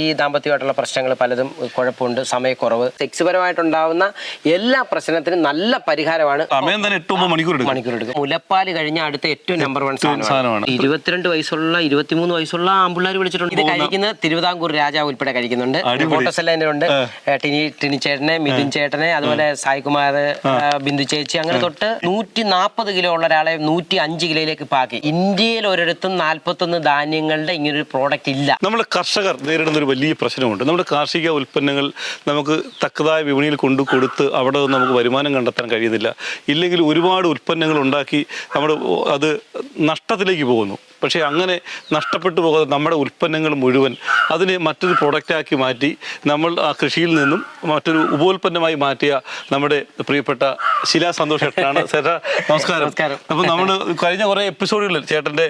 ഈ ദാമ്പത്യമായിട്ടുള്ള പ്രശ്നങ്ങൾ പലതും കുഴപ്പമുണ്ട് സമയക്കുറവ്. സെക്സ് പരമായിട്ടുണ്ടാവുന്ന എല്ലാ പ്രശ്നത്തിനും നല്ല പരിഹാരമാണ് സമയം തന്നെ എട്ട് ഒമ്പത് മണിക്കൂർ എടുക്കും. മണിക്കൂർ എടുക്കും. മുലപ്പാൽ കഴിഞ്ഞ അടുത്ത ഏറ്റവും നമ്പർ വൺ സാധനമാണ്. ഇരുപത്തിരണ്ട് വയസ്സുള്ള ഇരുപത്തിമൂന്ന് വയസ്സുള്ള ആമ്പിള്ളേർ വിളിച്ചിട്ടുണ്ട്. ഇത് കഴിക്കുന്നത് തിരുവിതാംകൂർ രാജാവ് ഉൾപ്പെടെ കഴിക്കുന്നുണ്ട്. അടിപൊളി. ഫോട്ടോസ് ഉണ്ട്. ടിനി ടിനി ചേട്ടനെ മിഥുൻ ചേട്ടനെ അതുപോലെ സായികുമാർ ബിന്ദു ചേച്ചി അങ്ങനെ തൊട്ട് നൂറ്റി നാൽപ്പത് കിലോ ഉള്ള ഒരാളെ നൂറ്റി അഞ്ച് കിലോയിലേക്ക് പാക്കി ഇന്ത്യയിൽ ഒരിടത്തും നാൽപ്പത്തൊന്ന് ധാന്യങ്ങളുടെ ഇങ്ങനൊരു പ്രോഡക്റ്റ് ഇല്ല. നമ്മൾ കർഷകർ നേരിടുന്ന ഒരു വലിയ പ്രശ്നമുണ്ട്. നമ്മുടെ കാർഷിക ഉൽപ്പന്നങ്ങൾ നമുക്ക് തക്കതായ വിപണിയിൽ കൊണ്ടു കൊടുത്ത് അവിടെ നമുക്ക് വരുമാനം കണ്ടെത്താൻ കഴിയുന്നില്ല. ഇല്ലെങ്കിൽ ഒരുപാട് ഉൽപ്പന്നങ്ങൾ ഉണ്ടാക്കി നമ്മുടെ അത് നഷ്ടത്തിലേക്ക് പോകുന്നു. പക്ഷേ അങ്ങനെ നഷ്ടപ്പെട്ടു പോകാതെ നമ്മുടെ ഉൽപ്പന്നങ്ങൾ മുഴുവൻ അതിനെ മറ്റൊരു പ്രൊഡക്റ്റാക്കി മാറ്റി നമ്മൾ ആ കൃഷിയിൽ നിന്നും മറ്റൊരു ഉപോൽപ്പന്നമായി മാറ്റിയ നമ്മുടെ പ്രിയപ്പെട്ട ശിലാ സന്തോഷ് ചേട്ടനാണ് ചേട്ടാ നമസ്കാരം. അപ്പം അപ്പോൾ നമ്മൾ കഴിഞ്ഞ കുറേ എപ്പിസോഡുകളിൽ ചേട്ടന്റെ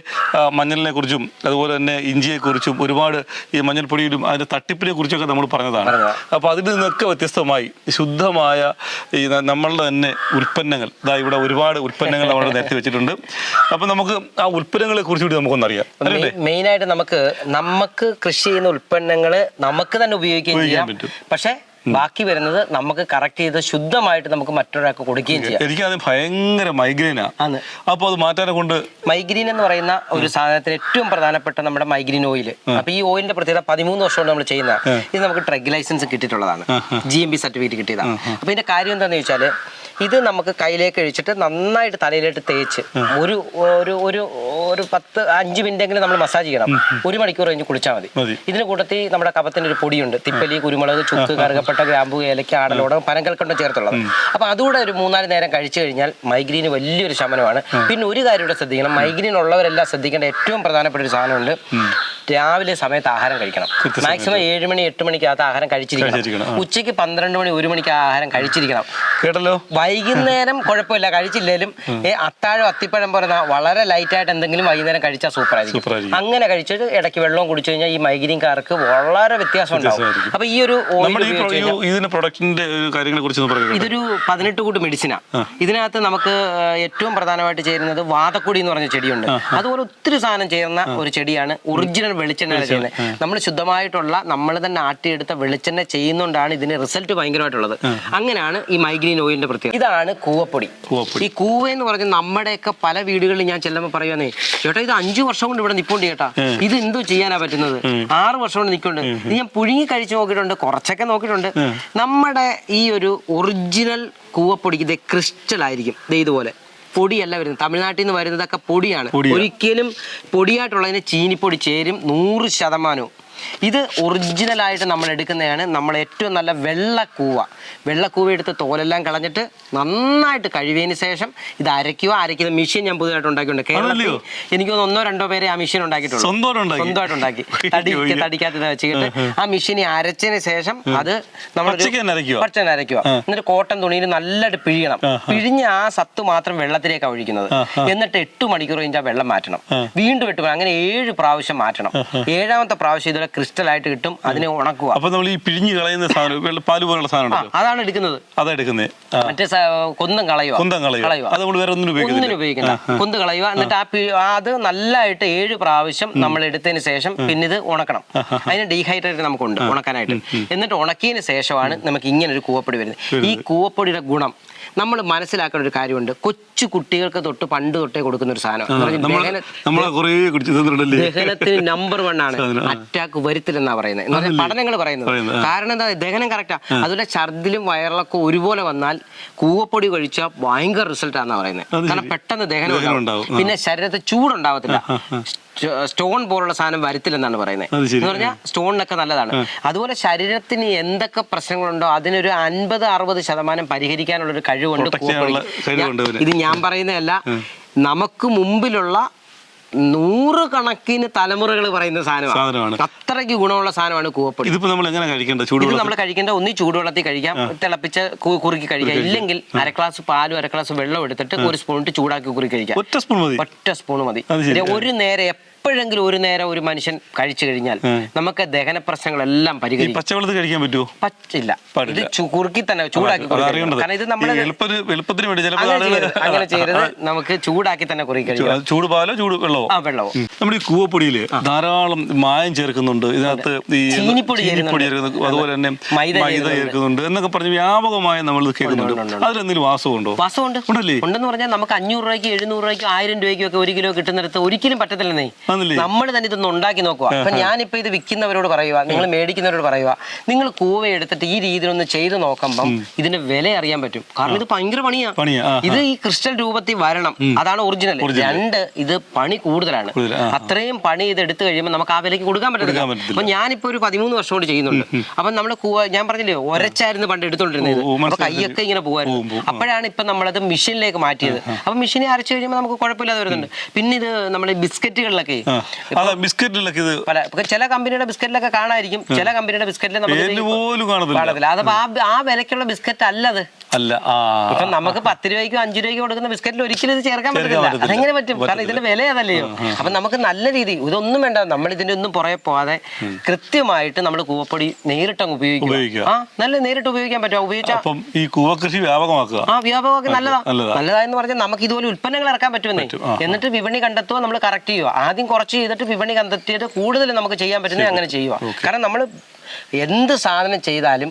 മഞ്ഞളിനെ കുറിച്ചും അതുപോലെ തന്നെ ഇഞ്ചിയെക്കുറിച്ചും ഒരുപാട് ഈ മഞ്ഞൾപ്പൊടിയിലും അതിന്റെ തട്ടിപ്പിനെ കുറിച്ചൊക്കെ നമ്മൾ പറഞ്ഞതാണ്. പറഞ്ഞതാ. അപ്പോൾ അതിൽ നിന്നൊക്കെ വ്യത്യസ്തമായി ശുദ്ധമായ ഈ നമ്മളുടെ തന്നെ ഉൽപ്പന്നങ്ങൾ. ഇതാ ഇവിടെ ഒരുപാട് ഉൽപ്പന്നങ്ങൾ നമ്മൾ നിരത്തി വെച്ചിട്ടുണ്ട്. അപ്പോൾ നമുക്ക് ആ ഉൽപ്പന്നങ്ങളെ കുറിച്ച് കൂടി നമുക്കൊന്നറിയാം. മെയിൻ ആയിട്ട് നമുക്ക് നമുക്ക് കൃഷി ചെയ്യുന്ന ഉൽപ്പന്നങ്ങൾ നമുക്ക് തന്നെ ഉപയോഗിക്കുകയും ചെയ്യാം. പക്ഷെ ബാക്കി വരുന്നത് നമുക്ക് കറക്റ്റ് ചെയ്ത് ശുദ്ധമായിട്ട് നമുക്ക് മറ്റൊരാൾക്ക് കൊടുക്കുകയും ചെയ്യാം. എനിക്ക് എനിക്കത് ഭയങ്കര മൈഗ്രെയിനാ ആണ്. അപ്പോൾ അത് മാറ്റാനെ കൊണ്ട് മൈഗ്രീൻ എന്ന് പറയുന്ന ഒരു സാധനത്തിന് ഏറ്റവും പ്രധാനപ്പെട്ട നമ്മുടെ മൈഗ്രീൻ ഓയിൽ അപ്പൊ ഈ ഓയിലിന്റെ പ്രത്യേകത പതിമൂന്ന് വർഷം കൊണ്ട് നമ്മൾ ചെയ്യുന്ന ഇത് നമുക്ക് ട്രഗ് ലൈസൻസ് കിട്ടിയിട്ടുള്ളതാണ്. ജി എം ബി സർട്ടിഫിക്കറ്റ് കിട്ടിയതാണ്. അപ്പൊ ഇതിന്റെ കാര്യം എന്താണെന്ന് വെച്ചാൽ ഇത് നമുക്ക് കയ്യിലേക്ക് കഴിച്ചിട്ട് നന്നായിട്ട് തലയിലേക്ക് തേച്ച് ഒരു ഒരു ഒരു ഒരു പത്ത് അഞ്ച് മിനിറ്റ് എങ്കിലും നമ്മൾ മസാജ് ചെയ്യണം. ഒരു മണിക്കൂർ കഴിഞ്ഞ് കുളിച്ചാൽ മതി. ഇതിന് കൂട്ടത്തിൽ നമ്മുടെ കപത്തിന്റെ ഒരു പൊടിയുണ്ട്. തിപ്പലി കുരുമുളക് ചുക്ക് കറുകപ്പെട്ട ഗ്രാമ്പു ഏലക്ക ആടലോടം പനങ്കൽക്കൊണ്ട ചേർത്തുള്ളത്. അപ്പൊ അതുകൂടെ ഒരു മൂന്നാൽ നേരം കഴിച്ചു കഴിഞ്ഞാൽ മൈഗ്രീന് വലിയൊരു ശമനമാണ്. പിന്നെ ഒരു കാര്യം കൂടെ ശ്രദ്ധിക്കണം. മൈഗ്രീൻ ഉള്ളവരെല്ലാം ശ്രദ്ധിക്കേണ്ട ഏറ്റവും പ്രധാനപ്പെട്ട ഒരു സാധനമുണ്ട് രാവിലെ സമയത്ത് ആഹാരം കഴിക്കണം. മാക്സിമം ഏഴ് മണി എട്ട് മണിക്കകത്ത് ആഹാരം കഴിച്ചിരിക്കണം. കഴിച്ചിരിക്കണം, ഉച്ചയ്ക്ക് പന്ത്രണ്ട് മണി ഒരു മണിക്ക് ആഹാരം കഴിച്ചിരിക്കണം. കേട്ടല്ലോ? വൈകുന്നേരം കുഴപ്പമില്ല കഴിച്ചില്ലേലും ഈ അത്താഴം അത്തിപ്പഴം പോലെ വളരെ ലൈറ്റ് ആയിട്ട് എന്തെങ്കിലും വൈകുന്നേരം കഴിച്ചാൽ സൂപ്പർ ആയിരിക്കും അങ്ങനെ കഴിച്ചിട്ട് ഇടയ്ക്ക് വെള്ളവും കുടിച്ചു കഴിഞ്ഞാൽ ഈ മൈഗ്രീൻകാർക്ക് വളരെ വ്യത്യാസം ഉണ്ടാവും. അപ്പൊ ഈ ഒരു പ്രൊഡക്റ്റിന്റെ കാര്യങ്ങളെ കുറിച്ച് ഇതൊരു പതിനെട്ട് കൂട്ട് മെഡിസിനാ ഇതിനകത്ത് നമുക്ക് ഏറ്റവും പ്രധാനമായിട്ട് ചേരുന്നത് വാതക്കൊടി എന്ന് പറഞ്ഞ ചെടിയുണ്ട്. അതുപോലെ ഒത്തിരി സാധനം ചേർന്ന ഒരു ചെടിയാണ് ഒറിജിനൽ വെളിച്ചെണ്ണ ചെയ്യുന്നത്. നമ്മൾ ശുദ്ധമായിട്ടുള്ള നമ്മൾ തന്നെ ആട്ടിയെടുത്ത വെളിച്ചെണ്ണ ചെയ്യുന്നതുകൊണ്ടാണ് ഇതിന് റിസൾട്ട് ഭയങ്കരമായിട്ടുള്ളത്. അങ്ങനെയാണ് ഈ മൈഗ്രീൻ ഓയിലിന്റെ പ്രത്യേകത. ഇതാണ് കൂവപ്പൊടി. കൂവപ്പൊടി. ഈ കൂവ എന്ന് പറഞ്ഞ നമ്മുടെയൊക്കെ പല വീടുകളിൽ ഞാൻ ചെല്ലുമ്പോൾ പറയുവാന്നേ ചേട്ടാ ഇത് അഞ്ചു വർഷം കൊണ്ട് ഇവിടെ നിപ്പുണ്ട് ചേട്ടാ. ഇത് എന്തോ ചെയ്യാനാ പറ്റുന്നത്? ആറ് വർഷം കൊണ്ട് നിൽക്കുന്നുണ്ട്. ഇത് ഞാൻ പുഴുങ്ങി കഴിച്ചു നോക്കിയിട്ടുണ്ട് കുറച്ചൊക്കെ നോക്കിയിട്ടുണ്ട്. നമ്മുടെ ഈ ഒരു ഒറിജിനൽ കൂവപ്പൊടിക്ക് ഇത് ക്രിസ്റ്റൽ ആയിരിക്കും. ദേ ഇതുപോലെ. പൊടിയല്ല വരുന്നത്. തമിഴ്നാട്ടിൽ നിന്ന് വരുന്നതൊക്കെ പൊടിയാണ്. ഒരിക്കലും പൊടിയായിട്ടുള്ളതിന് ചീനിപ്പൊടി ചേരും നൂറ് ശതമാനവും. ഇത് ഒറിജിനൽ ആയിട്ട് നമ്മൾ എടുക്കുന്നതാണ് നമ്മൾ ഏറ്റവും നല്ല വെള്ളക്കൂവ വെള്ളക്കൂവ എടുത്ത് തോലെല്ലാം കളഞ്ഞിട്ട് നന്നായിട്ട് കഴിവിയതിന് ശേഷം ഇത് അരയ്ക്കുക അരയ്ക്കുന്ന മെഷീൻ ഞാൻ പുതുതായിട്ട് ഉണ്ടാക്കിയിട്ടുണ്ട്. കേരളത്തിൽ എനിക്ക് ഒന്നോ രണ്ടോ പേരെ ആ മെഷീൻ ഉണ്ടാക്കിയിട്ടുണ്ട് സ്വന്തമായിട്ട് ഉണ്ടാക്കി? തടി അയ്യോ. വെച്ചിട്ട് ആ മെഷീനെ അരച്ചതിന് ശേഷം അത് നമ്മൾ പച്ചന അരയ്ക്കുക എന്നിട്ട് കോട്ടൺ തുണിയിൽ നല്ലതായിട്ട് പിഴിയണം. പിഴിഞ്ഞ് ആ സത്ത് മാത്രം വെള്ളത്തിലേക്ക് ഒഴിക്കുന്നത്. എന്നിട്ട് എട്ട് മണിക്കൂർ കഴിഞ്ഞ് ആ വെള്ളം മാറ്റണം. വീണ്ടും എട്ട് മണി- അങ്ങനെ ഏഴ് പ്രാവശ്യം മാറ്റണം. ഏഴാമത്തെ പ്രാവശ്യം ഇതുവരെ ക്രിസ്റ്റൽ ആയിട്ട് കിട്ടും. അതിനെ ഉണക്കുക. അപ്പൊ നമ്മൾ ഈ പിഴിഞ്ഞ് കളയുന്ന സാധനം പാൽ പോലുള്ള സാധനം അതാണ് എടുക്കുന്നത്. അതാ എടുക്കുന്നത്. മറ്റേ കൊന്തും കളയുക. കുന്തം കളയുക. അത് നമ്മൾ വേറെ ഒന്നിനും ഒന്നിനും കൊന്ത് കളയുക. എന്നിട്ട് ആ ആ അത് നല്ലതായിട്ട് ഏഴ് പ്രാവശ്യം നമ്മൾ എടുത്തതിന് ശേഷം പിന്നെ ഇത് ഉണക്കണം. അതിന് ഡീഹൈഡ്രേറ്റ് നമുക്കുണ്ട് ഉണക്കാനായിട്ട്. എന്നിട്ട് ഉണക്കിയതിന് ശേഷമാണ് നമുക്ക് ഇങ്ങനെ ഒരു കൂവപ്പൊടി വരുന്നത്. ഈ കൂവപ്പൊടിയുടെ ഗുണം നമ്മൾ മനസ്സിലാക്കേണ്ട ഒരു കാര്യമുണ്ട്. കൊച്ചു കുട്ടികൾക്ക് തൊട്ട് പണ്ട് തൊട്ടേ കൊടുക്കുന്ന ഒരു സാധനം. ദഹനത്തിന് നമ്പർ വൺ ആണ്. അറ്റാക്ക് വരുത്തില്ലെന്നാ പറയുന്നത്. എന്ന് പറഞ്ഞാൽ പഠനങ്ങൾ പറയുന്നത്. കാരണം എന്താ? ദഹനം കറക്റ്റാ അതുപോലെ ഛർദിലും വയറിളൊക്കെ ഒരുപോലെ വന്നാൽ കൂവപ്പൊടി കഴിച്ചാൽ ഭയങ്കര റിസൾട്ടാന്നാ പറയുന്നത്. കാരണം പെട്ടെന്ന് ദഹനം ഉണ്ടാവും. പിന്നെ ശരീരത്തെ ചൂടുണ്ടാവത്തില്ല. സ്റ്റോൺ പോലുള്ള സാധനം വരത്തില്ലെന്നാണ് പറയുന്നത് എന്ന് പറഞ്ഞാൽ സ്റ്റോണിനൊക്കെ നല്ലതാണ്. അതുപോലെ ശരീരത്തിന് എന്തൊക്കെ പ്രശ്നങ്ങളുണ്ടോ അതിനൊരു അൻപത് അറുപത് ശതമാനം പരിഹരിക്കാനുള്ള ഒരു കഴിവുണ്ട്. ഇത് ഞാൻ പറയുന്നതല്ല. നമുക്ക് മുമ്പിലുള്ള നൂറുകണക്കിന് തലമുറകൾ പറയുന്ന സാധനമാണ്. അത്രയ്ക്ക് ഗുണമുള്ള സാധനമാണ് കൂവപ്പൊടി ഇതിപ്പോ നമ്മൾ എങ്ങനെ കഴിക്കേണ്ട ഇത് നമ്മൾ കഴിക്കേണ്ട ഒന്നി ചൂടുവെള്ളത്തിൽ കഴിക്കാം. തിളപ്പിച്ച് കുറുക്കി കഴിക്കാം. ഇല്ലെങ്കിൽ അര ഗ്ലാസ് പാലും അര ഗ്ലാസ് വെള്ളം എടുത്തിട്ട് ഒരു സ്പൂൺ ഇട്ട് ചൂടാക്കി കുറുക്കി കഴിക്കാം. ഒറ്റ സ്പൂൺ മതി. ഒറ്റ സ്പൂൺ മതി. ഒരു നേരം എപ്പോഴെങ്കിലും ഒരു നേരം ഒരു മനുഷ്യൻ കഴിച്ചു കഴിഞ്ഞാൽ നമുക്ക് ദഹന പ്രശ്നങ്ങളെല്ലാം പരിഹരിക്കും പച്ചവെള്ളത്തിൽ കഴിക്കാൻ പറ്റുമോ പറ്റില്ല. ഇത് കുറുക്കി തന്നെ ചൂടാക്കി കാരണം ഇത് നമ്മൾ എളുപ്പത്തിന് വേണ്ടി അങ്ങനെ ചെയ്യരുത്. നമുക്ക് ചൂടാക്കി തന്നെ കുറുക്കി കഴിക്കാം ചൂട് പാലോ ചൂട് വെള്ളമോ? ആ വെള്ളമോ. നമ്മുടെ ഈ കൂവപ്പൊടിയിൽ ധാരാളം മായം ചേർക്കുന്നുണ്ട്. ഇതിനകത്ത് ഈ ചീനിപ്പൊടി. ചേർക്കുന്നു അതുപോലെ തന്നെ മൈദ ചേർക്കുന്നുണ്ട്. എന്നൊക്കെ പറഞ്ഞ് വ്യാപകമായി നമ്മൾ കേൾക്കുന്നുണ്ട്. അതിലെന്തെങ്കിലും വാസമുണ്ടോ? വാസമുണ്ട്. ഉണ്ടല്ലേ? ഉണ്ടെന്ന് പറഞ്ഞാൽ നമുക്ക് അഞ്ഞൂറ് രൂപയ്ക്ക് എഴുന്നൂറ് രൂപയ്ക്ക് ആയിരം രൂപയ്ക്കും ഒക്കെ ഒരു കിലോ കിട്ടുന്നിടത്ത് ഒരിക്കലും പറ്റത്തില്ലെന്നേ? നമ്മൾ തന്നെ ഇതൊന്ന് ഉണ്ടാക്കി നോക്കുക അപ്പൊ ഞാനിപ്പോ ഇത് വിൽക്കുന്നവരോട് പറയുക നിങ്ങൾ മേടിക്കുന്നവരോട് പറയുക നിങ്ങൾ കൂവ എടുത്തിട്ട് ഈ രീതിയിൽ ഒന്ന് ചെയ്ത് നോക്കുമ്പം ഇതിന്റെ വില അറിയാൻ പറ്റും. കാരണം ഇത് ഭയങ്കര പണിയാ. പണിയാ, ഇത് ഈ ക്രിസ്റ്റൽ രൂപത്തിൽ വരണം. അതാണ് ഒറിജിനൽ രണ്ട് ഇത് പണി കൂടുതലാണ്. അത്രയും പണി ഇത് എടുത്തു കഴിയുമ്പോൾ നമുക്ക് ആ വിലയ്ക്ക് കൊടുക്കാൻ പറ്റില്ല. അപ്പൊ ഞാനിപ്പോ ഒരു പതിമൂന്ന് വർഷം കൊണ്ട് ചെയ്യുന്നുണ്ട്. അപ്പൊ നമ്മുടെ കൂവ ഞാൻ പറഞ്ഞില്ലേ ഒരച്ചായിരുന്നു പണ്ട് എടുത്തോണ്ടിരുന്നത്. അപ്പൊ കൈയൊക്കെ ഇങ്ങനെ പോകുമായിരുന്നു. അപ്പോഴാണ് ഇപ്പൊ നമ്മളത് മെഷീനിലേക്ക് മാറ്റിയത്. അപ്പൊ മെഷീനെ അരച്ചു കഴിയുമ്പോൾ നമുക്ക് കുഴപ്പമില്ലാതെ വരുന്നുണ്ട്. പിന്നെ ഇത് നമ്മുടെ ബിസ്ക്കറ്റുകളിലൊക്കെ അതാ ബിസ്ക്കറ്റിലൊക്കെ ഇത് പല ചില കമ്പനിയുടെ ബിസ്ക്കറ്റിലൊക്കെ കാണായിരിക്കും. ചില കമ്പനിയുടെ ബിസ്ക്കറ്റിൽ കാണത്തില്ല. കാണത്തില്ല. അതപ്പോ ആ. ആ വിലക്കുള്ള ബിസ്ക്കറ്റ് അല്ലത്. അല്ല ഇപ്പൊ നമുക്ക് പത്ത് രൂപയ്ക്കും അഞ്ചു രൂപയ്ക്കും കൊടുക്കുന്ന ബിസ്ക്കറ്റിൽ ഒരിക്കലും ഇത് ചേർക്കാൻ പറ്റില്ല. അതെങ്ങനെ പറ്റും? കാരണം ഇതിന്റെ വില അതല്ലയോ അപ്പൊ നമുക്ക് നല്ല രീതി ഇതൊന്നും വേണ്ട. നമ്മൾ ഇതിന്റെ ഒന്നും പുറകെ പോവാതെ കൃത്യമായിട്ട് നമ്മൾ കൂവപ്പൊടി നേരിട്ട് അങ്ങ് ഉപയോഗിക്കുക. ആ നല്ല നേരിട്ട് ഉപയോഗിക്കാൻ പറ്റും ഉപയോഗിച്ചാൽ ഈ കൂവകൃഷി വ്യാപകമാക്കുക. ആ വ്യാപകമാക്കി നല്ലതാ. നല്ലതാ. നല്ലതാന്ന് പറഞ്ഞാൽ നമുക്ക് ഇതുപോലെ ഉൽപ്പന്നങ്ങൾ ഇറക്കാൻ പറ്റുമെന്നേ. എന്നിട്ട് വിപണി കണ്ടെത്തുക നമ്മൾ കറക്റ്റ് ചെയ്യുക. ആദ്യം കുറച്ച് ചെയ്തിട്ട് വിപണി കണ്ടെത്തിയിട്ട് കൂടുതൽ നമുക്ക് ചെയ്യാൻ പറ്റുന്നത് അങ്ങനെ ചെയ്യുക കാരണം നമ്മൾ എന്ത് സാധനം ചെയ്താലും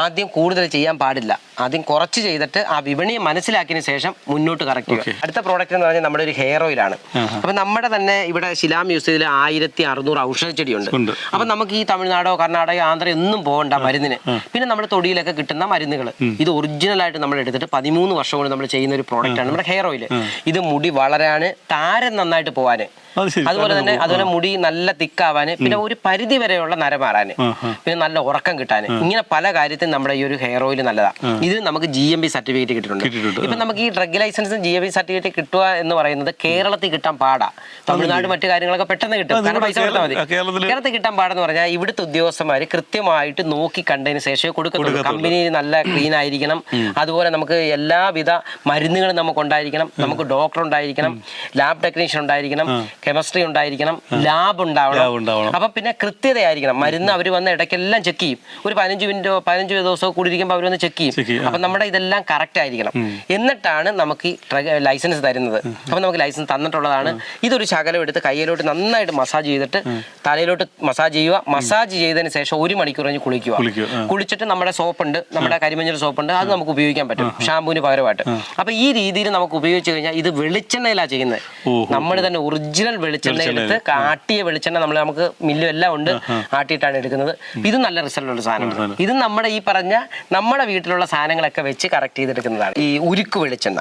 ആദ്യം കൂടുതൽ ചെയ്യാൻ പാടില്ല. ആദ്യം കുറച്ച് ചെയ്തിട്ട് ആ വിപണിയെ മനസ്സിലാക്കിയതിന് ശേഷം മുന്നോട്ട് കറക്റ്റ് അടുത്ത പ്രോഡക്റ്റ് എന്ന് പറഞ്ഞാൽ നമ്മുടെ ഒരു ഹെയർ ഓയിലാണ് അപ്പൊ നമ്മുടെ തന്നെ ഇവിടെ ശിലാ മ്യൂസിയത്തിൽ ആയിരത്തി അറുന്നൂറ് ഔഷധ ചെടിയുണ്ട്. അപ്പൊ നമുക്ക് ഈ തമിഴ്നാടോ കർണാടകയോ ആന്ധ്ര ഒന്നും പോകണ്ട മരുന്നിന്. പിന്നെ നമ്മുടെ തൊടിയിലൊക്കെ കിട്ടുന്ന മരുന്നുകൾ. ഇത് ഒറിജിനൽ ആയിട്ട് നമ്മൾ എടുത്തിട്ട് പതിമൂന്ന് വർഷം കൊണ്ട് നമ്മൾ ചെയ്യുന്ന ഒരു പ്രോഡക്റ്റ് ആണ് നമ്മുടെ ഹെയർ ഓയിൽ ഇത് മുടി വളരാന് താരം നന്നായിട്ട് പോവാന്. അതുപോലെ തന്നെ അതുപോലെ മുടി നല്ല തിക്കാവാന് പിന്നെ ഒരു പരിധി വരെയുള്ള നര മാറാന്. പിന്നെ നല്ല ഉറക്കം കിട്ടാൻ. ഇങ്ങനെ പല കാര്യത്തിനും നമ്മുടെ ഈ ഒരു ഹെയർ ഓയിൽ നല്ലതാണ് ഇത് നമുക്ക് ജി എം ബി സർട്ടിഫിക്കറ്റ് കിട്ടിയിട്ടുണ്ട്. ഇപ്പൊ നമുക്ക് ഈ ഡ്രഗ് ലൈസൻസും ജി എം ബി സർട്ടിഫിക്കറ്റ് കിട്ടുക എന്ന് പറയുന്നത് കേരളത്തിൽ കിട്ടാൻ പാടാ. തമിഴ്നാട് മറ്റു കാര്യങ്ങളൊക്കെ പെട്ടെന്ന് കിട്ടും. കാരണം പൈസ കൊടുത്താൽ മതി. കേരളത്തിൽ കിട്ടാൻ പാടെന്ന് പറഞ്ഞാൽ ഇവിടുത്തെ ഉദ്യോഗസ്ഥന്മാര് കൃത്യമായിട്ട് നോക്കി കണ്ടതിന് ശേഷമേ കൊടുക്കത്തുള്ളൂ. കമ്പനി നല്ല ക്ലീൻ ആയിരിക്കണം. അതുപോലെ നമുക്ക് എല്ലാവിധ മരുന്നുകളും നമുക്ക് ഉണ്ടായിരിക്കണം. നമുക്ക് ഡോക്ടർ ഉണ്ടായിരിക്കണം. ലാബ് ടെക്നീഷ്യൻ ഉണ്ടായിരിക്കണം. കെമിസ്ട്രി ഉണ്ടായിരിക്കണം. ലാബ് ഉണ്ടാവണം. അപ്പൊ പിന്നെ കൃത്യതയായിരിക്കണം. മരുന്ന് അവർ വന്ന് ഇടയ്ക്കെല്ലാം ചെക്ക് ചെയ്യും. ഒരു പതിനഞ്ച് മിനിറ്റോ പതിനഞ്ച് ദിവസമോ കൂടി ഇരിക്കുമ്പോൾ അവർ ചെക്ക് ചെയ്യും, അപ്പൊ നമ്മുടെ ഇതെല്ലാം കറക്റ്റ് ആയിരിക്കണം. എന്നിട്ടാണ് നമുക്ക് ഈ ലൈസൻസ് തരുന്നത്. അപ്പൊ നമുക്ക് ലൈസൻസ് തന്നിട്ടുള്ളതാണ്. ഇതൊരു ശകലം എടുത്ത് കയ്യിലോട്ട് നന്നായിട്ട് മസാജ് ചെയ്തിട്ട് തലയിലോട്ട് മസാജ് ചെയ്യുക. മസാജ് ചെയ്തതിന് ശേഷം ഒരു മണിക്കൂർ കഴിഞ്ഞ് കുളിക്കുക. കുളിക്കുക, കുളിച്ചിട്ട് നമ്മുടെ സോപ്പുണ്ട് നമ്മുടെ കരിമഞ്ഞൾ സോപ്പുണ്ട് അത് നമുക്ക് ഉപയോഗിക്കാൻ പറ്റും. ഷാമ്പൂവിന് പകരമായിട്ട്. അപ്പൊ ഈ രീതിയിൽ നമുക്ക് ഉപയോഗിച്ച് കഴിഞ്ഞാൽ ഇത് വെളിച്ചെണ്ണയിലാണ് ചെയ്യുന്നത്. നമ്മൾ തന്നെ ഒറിജിനൽ വെളിച്ചെണ്ണ എടുത്ത് കാട്ടിയ വെളിച്ചെണ്ണ നമ്മൾ നമുക്ക് മില്ലും എല്ലാം ഉണ്ട്. ആട്ടിയിട്ടാണ് എടുക്കുന്നത്. ഇത് നല്ല റിസൾട്ട് ഉള്ള സാധനമാണ് ഇത് നമ്മുടെ ഈ പറഞ്ഞ നമ്മുടെ വീട്ടിലുള്ള സാധനങ്ങളൊക്കെ വെച്ച് കറക്റ്റ് ചെയ്തെടുക്കുന്നതാണ്. ഈ ഉരുക്ക് വെളിച്ചെണ്ണ.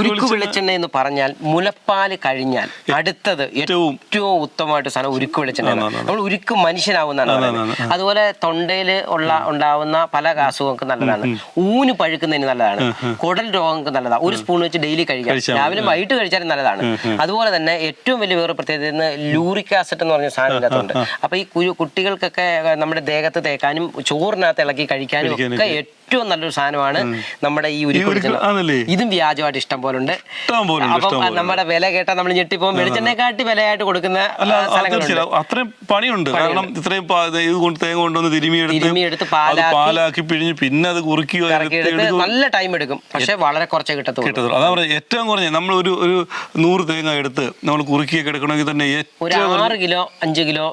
ഉരുക്ക് വെളിച്ചെണ്ണ എന്ന് പറഞ്ഞാൽ മുലപ്പാൽ കഴിഞ്ഞാൽ അടുത്തത് ഏറ്റവും ഉത്തമമായിട്ട് സാധനം ഉരുക്ക് വെളിച്ചെണ്ണ നമ്മൾ ഉരുക്ക് മനുഷ്യനാവുന്നതാണ് പറയുന്നത്. അതുപോലെ തൊണ്ടയിൽ ഉള്ള ഉണ്ടാവുന്ന പല അസുഖങ്ങൾക്ക് നല്ലതാണ്. ഊന് പഴുക്കുന്നതിന് നല്ലതാണ്. കുടൽ രോഗങ്ങൾക്ക് നല്ലതാണ്. ഒരു സ്പൂൺ വെച്ച് ഡെയിലി കഴിക്കാം. രാവിലെ വൈകിട്ട് കഴിച്ചാലും നല്ലതാണ്. അതുപോലെ തന്നെ ഏറ്റവും വലിയ വേറെ പ്രത്യേകത ലൂറിക് ആസിഡ് എന്ന് പറഞ്ഞ സാധനം ഇതിനകത്തുണ്ട്. അപ്പൊ ഈ കുട്ടികൾക്കൊക്കെ നമ്മുടെ ദേഹത്ത് തേക്കാനും ചോറിനകത്ത് ഇളക്കി കഴിക്കാനും ഒക്കെ ഏറ്റവും നല്ലൊരു സാധനമാണ് നമ്മുടെ ഈ ഉരുക്ക് ഉരുക്ക് വെളിച്ചെണ്ണ ആണല്ലേ? ഇതും വ്യാജമായിട്ട് ഇഷ്ടം പോലെ ഉണ്ട് അപ്പം നമ്മുടെ വില കേട്ടാൽ നമ്മൾ ഞെട്ടിപ്പോകും വെളിച്ചെണ്ണയെക്കാട്ടി വിലയായിട്ട് കൊടുക്കുന്ന അത്രയും പണിയുണ്ട്. കാരണം ഇത്രയും പാ- ഇത് കൊണ്ട് തേങ്ങ കൊണ്ടുവന്ന് തിരുമിയെടുത്ത് പാലാക്കി പിഴിഞ്ഞ് പിന്നെ അത് കുറുക്കി കറക്കി നല്ല ടൈം എടുക്കും. പക്ഷെ വളരെ കുറച്ചേ കിട്ടത്തുള്ളൂ. കിട്ടത്തുള്ളൂ. അതാ പറഞ്ഞത് ഏറ്റവും കുറഞ്ഞ നമ്മൾ ഒരു ഒരു നൂറ് തേങ്ങ എടുത്ത് നമ്മൾ കുറുക്കിയൊക്കെ എടുക്കണമെങ്കിൽ തന്നെ ഒരു ഏറ്റവും ആറ് കിലോ അഞ്ച് കിലോ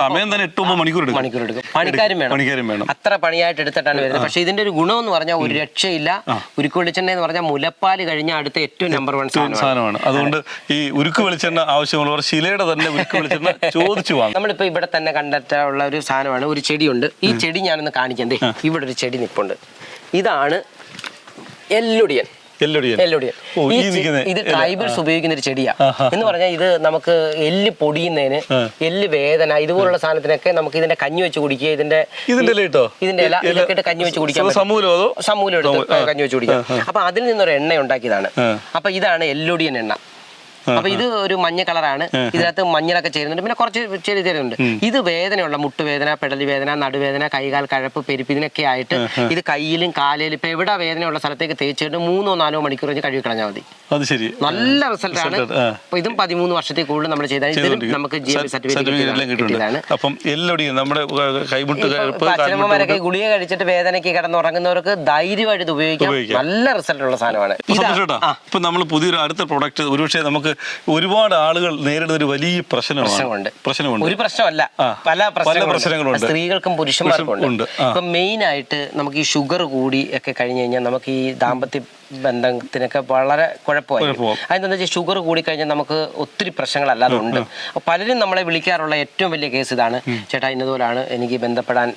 സമയം തന്നെ എട്ട് ഒമ്പത് മണിക്കൂർ എടുക്കും. മണിക്കൂർ എടുക്കും. പണിക്കാരും വേണം. പണിക്കാരും വേണം. അത്ര പണിയായിട്ട് എടുത്തിട്ടാണ് വരുന്നത്. പക്ഷെ ഇതിന്റെ ഒരു ഗുണം എന്ന് പറഞ്ഞാൽ ഒരു രക്ഷയില്ല. ഉരുക്ക് വെളിച്ചെണ്ണ എന്ന് പറഞ്ഞാൽ മുലപ്പാൽ കഴിഞ്ഞ അടുത്ത ഏറ്റവും നമ്പർ വൺ സാധനമാണ്. സാധനമാണ്. അതുകൊണ്ട് ഈ ഉരുക്ക് വെളിച്ചെണ്ണ ആവശ്യമുള്ളവർ ശിലയുടെ തന്നെ ഉരുക്ക് വെളിച്ചെണ്ണ ചോദിച്ചു വാങ്ങും. നമ്മളിപ്പോ ഇവിടെ തന്നെ കണ്ടെത്താനുള്ള ഒരു സാധനമാണ്. ഒരു ചെടിയുണ്ട്. ഈ ചെടി ഞാനൊന്ന് കാണിക്കണ്ടേ ഇവിടെ ഒരു ചെടി നിപ്പുണ്ട്. ഇതാണ് എല്ലുടിയൻ. എല്ലൊടിയൻ ഇത്. ട്രൈബൽസ് ഉപയോഗിക്കുന്ന ഒരു ചെടിയാ. എന്ന് പറഞ്ഞാൽ ഇത് നമുക്ക് എല്ല് പൊടിയുന്നതിന് എല്ല് വേദന ഇതുപോലുള്ള സാധനത്തിനൊക്കെ നമുക്ക് ഇതിന്റെ കഞ്ഞി വെച്ച് കുടിക്കുക ഇതിന്റെ ഇതിന്റെ ഇതിന്റെ ഇല ഇതൊക്കെ ഇട്ട് കഞ്ഞി വെച്ച് പറ്റും. സമൂലോ എടുത്ത് കഞ്ഞി വെച്ച് കുടിക്കാം. അപ്പൊ അതിൽ നിന്നൊരു എണ്ണ ഉണ്ടാക്കിയതാണ്. അപ്പൊ ഇതാണ് എല്ലൊടിയൻ എണ്ണ. അപ്പൊ ഇത് ഒരു മഞ്ഞ കളറാണ്. ഇതിനകത്ത് മഞ്ഞളൊക്കെ ചേരുന്നുണ്ട്. പിന്നെ കുറച്ച് ചെടി ചേരുന്നുണ്ട് ഇത് വേദനയുള്ള മുട്ടുവേദന പെടലി വേദന നടുവേദന കൈകാൽ കഴപ്പ് പെരുപ്പ് ഇതിനൊക്കെ ആയിട്ട് ഇത് കയ്യിലും കാലിലും ഇപ്പൊ എവിടെ വേദനയുള്ള സ്ഥലത്തേക്ക് തേച്ചിട്ട് മൂന്നോ നാലോ മണിക്കൂർ കഴിഞ്ഞ് കഴുകി കളഞ്ഞാൽ മതി. അത് ശരി. നല്ല റിസൾട്ട് ആണ്. അപ്പൊ ഇതും പതിമൂന്ന് വർഷത്തിൽ കൂടുതൽ നമ്മൾ ചെയ്താൽ ഇതിലും നമുക്ക് ജി എം സർട്ടിഫിക്കറ്റ് അപ്പം നമ്മുടെ കൈമുട്ട് അച്ഛനമ്മമാരൊക്കെ ഗുളിക കഴിച്ചിട്ട് വേദനയ്ക്ക് കിടന്നുറങ്ങുന്നവർക്ക് ധൈര്യമായിട്ട് ഇത് ഉപയോഗിക്കാം. നല്ല റിസൾട്ട് ഉള്ള സാധനമാണ്. ഇപ്പൊ നമ്മൾ പുതിയൊരു അടുത്ത പ്രൊഡക്റ്റ് ഒരുപക്ഷെ നമുക്ക് ഒരുപാട് ആളുകൾ നേരിടുന്ന ഒരു വലിയ പ്രശ്നമാണ് പ്രശ്നമുണ്ട്. ഒരു പ്രശ്നമല്ല പല പ്രശ്നങ്ങളുണ്ട്. സ്ത്രീകൾക്കും പുരുഷന്മാർക്കും ഉണ്ട്. ഇപ്പൊ മെയിൻ ആയിട്ട് നമുക്ക് ഈ ഷുഗർ കൂടി ഒക്കെ കഴിഞ്ഞു കഴിഞ്ഞാൽ നമുക്ക് ഈ ദാമ്പത്യ ബന്ധത്തിനൊക്കെ വളരെ കുഴപ്പമായി കുഴപ്പമാവും. അതെന്താ വെച്ചാൽ ഷുഗർ കൂടിക്കഴിഞ്ഞാൽ നമുക്ക് ഒത്തിരി പ്രശ്നങ്ങൾ അല്ലാതെ ഉണ്ട് പലരും നമ്മളെ വിളിക്കാറുള്ള ഏറ്റവും വലിയ കേസ് ഇതാണ്. ചേട്ടാ ഇന്നതുപോലാണ് എനിക്ക് ബന്ധപ്പെടാൻ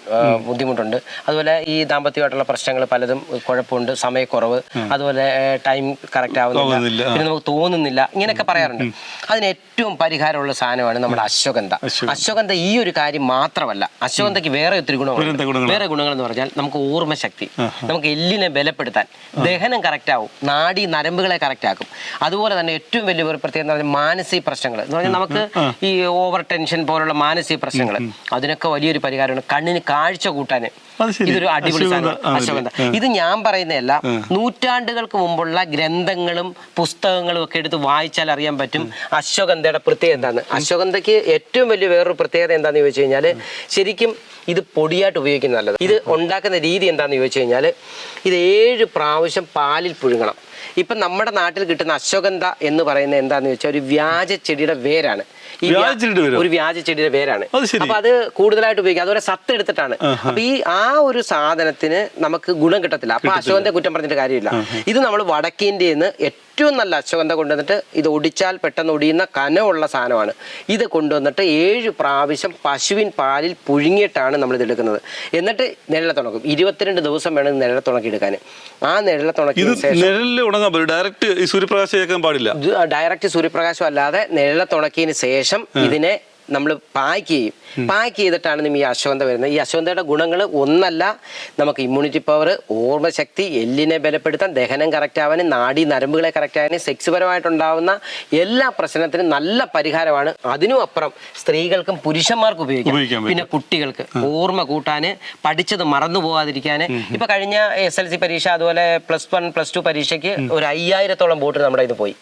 ബുദ്ധിമുട്ടുണ്ട്. അതുപോലെ ഈ ദാമ്പത്യമായിട്ടുള്ള പ്രശ്നങ്ങൾ പലതും കുഴപ്പമുണ്ട്. സമയക്കുറവ് അതുപോലെ ടൈം കറക്റ്റ് ആവുന്നില്ല, പിന്നെ നമുക്ക് തോന്നുന്നില്ല. ഇങ്ങനെയൊക്കെ പറയാറുണ്ട്. അതിന് ഏറ്റവും പരിഹാരമുള്ള സാധനമാണ് നമ്മുടെ അശ്വഗന്ധ. അശ്വഗന്ധ. ഈ ഒരു കാര്യം മാത്രമല്ല. അശ്വഗന്ധയ്ക്ക് വേറെ ഒത്തിരി ഗുണങ്ങൾ? വേറെ ഗുണങ്ങൾ എന്ന് പറഞ്ഞാൽ നമുക്ക് ഓർമ്മശക്തി. നമുക്ക് എല്ലിനെ ബലപ്പെടുത്താൻ. ദഹനം കറക്റ്റ് ആവും. നാടി നരമ്പുകളെ കറക്റ്റ് ആക്കും. അതുപോലെ തന്നെ ഏറ്റവും വലിയ ഒരു പ്രത്യേകത എന്ന് പറഞ്ഞാൽ മാനസിക പ്രശ്നങ്ങൾ. എന്ന് പറഞ്ഞാൽ നമുക്ക് ഈ ഓവർ ടെൻഷൻ പോലുള്ള മാനസിക പ്രശ്നങ്ങൾ. അതിനൊക്കെ വലിയൊരു പരിഹാരമാണ് കണ്ണിന് കാഴ്ച കൂട്ടാൻ. ഇതൊരു അടിപൊളി ആ, ഇത് ഞാൻ പറയുന്നതല്ല നൂറ്റാണ്ടുകൾക്ക് മുമ്പുള്ള ഗ്രന്ഥങ്ങളും പുസ്തകങ്ങളും ഒക്കെ എടുത്ത് വായിച്ചാൽ അറിയാൻ പറ്റും അശ്വഗന്ധയുടെ പ്രത്യേകത എന്താണ് അശ്വഗന്ധയ്ക്ക് ഏറ്റവും വലിയ വേറൊരു പ്രത്യേകത എന്താണെന്ന് ചോദിച്ചു കഴിഞ്ഞാൽ ശരിക്കും ഇത് പൊടിയായിട്ട് ഉപയോഗിക്കുന്നത് നല്ലത്. ഇത് ഉണ്ടാക്കുന്ന രീതി എന്താണെന്ന് ചോദിച്ചു കഴിഞ്ഞാൽ ഇത് ഏഴ് പ്രാവശ്യം പാലിൽ പുഴുങ്ങണം. ഇപ്പം നമ്മുടെ നാട്ടിൽ കിട്ടുന്ന അശ്വഗന്ധ എന്ന് പറയുന്നത് എന്താണെന്ന് വെച്ചാൽ ഒരു വ്യാജ ചെടിയുടെ വേരാണ്. ഈ? ഒരു വ്യാജ ചെടിയുടെ പേരാണ് അപ്പൊ അത് കൂടുതലായിട്ട് ഉപയോഗിക്കുക അതുപോലെ സത്ത് എടുത്തിട്ടാണ്. അപ്പൊ ഈ ആ ഒരു സാധനത്തിന് നമുക്ക് ഗുണം കിട്ടത്തില്ല. അപ്പൊ അശോകന്റെ കുറ്റം പറഞ്ഞിട്ട് കാര്യമില്ല. ഇത് നമ്മൾ വടക്കേന്ത്യയിൽ നിന്ന് ഏറ്റവും നല്ല അശ്വഗന്ധ കൊണ്ടുവന്നിട്ട് ഇത് ഒടിച്ചാൽ പെട്ടെന്ന് ഒടിയുന്ന കനമുള്ള സാധനമാണ്. ഇത് കൊണ്ടുവന്നിട്ട് ഏഴ് പ്രാവശ്യം പശുവിൻ പാലിൽ പുഴുങ്ങിയിട്ടാണ് നമ്മൾ ഇത് എടുക്കുന്നത്. എന്നിട്ട് നിഴലത്തുണക്കും ഇരുപത്തിരണ്ട് ദിവസം വേണം നിഴലത്തുണക്കി എടുക്കാൻ. ആ നിഴലത്തുണക്കി ഡയറക്റ്റ് സൂര്യപ്രകാശം അല്ലാതെ നിഴലത്തുണക്കിയതിന് ശേഷം ഇതിനെ നമ്മൾ പാക്ക് ചെയ്യും പാക്ക് ചെയ്തിട്ടാണ് നമ്മൾ ഈ അശ്വന്ത വരുന്നത്. ഈ അശ്വന്തയുടെ ഗുണങ്ങൾ ഒന്നല്ല നമുക്ക് ഇമ്മ്യൂണിറ്റി പവർ ഓർമ്മശക്തി എല്ലിനെ ബലപ്പെടുത്താൻ ദഹനം കറക്റ്റ് ആവാനും നാഡി നരമ്പുകളെ കറക്റ്റ് ആവാനും സെക്സ് പരമായിട്ടുണ്ടാവുന്ന എല്ലാ പ്രശ്നത്തിനും നല്ല പരിഹാരമാണ്. അതിനും അപ്പുറം സ്ത്രീകൾക്കും പുരുഷന്മാർക്കും ഉപയോഗിക്കാം. പിന്നെ കുട്ടികൾക്ക് ഓർമ്മ കൂട്ടാന് പഠിച്ചത് മറന്നു പോകാതിരിക്കാൻ ഇപ്പൊ കഴിഞ്ഞ എസ് എൽ സി പരീക്ഷ അതുപോലെ പ്ലസ് വൺ പ്ലസ് ടു പരീക്ഷയ്ക്ക് ഒരു അയ്യായിരത്തോളം ബോട്ട് നമ്മുടെ ഇത് പോയി.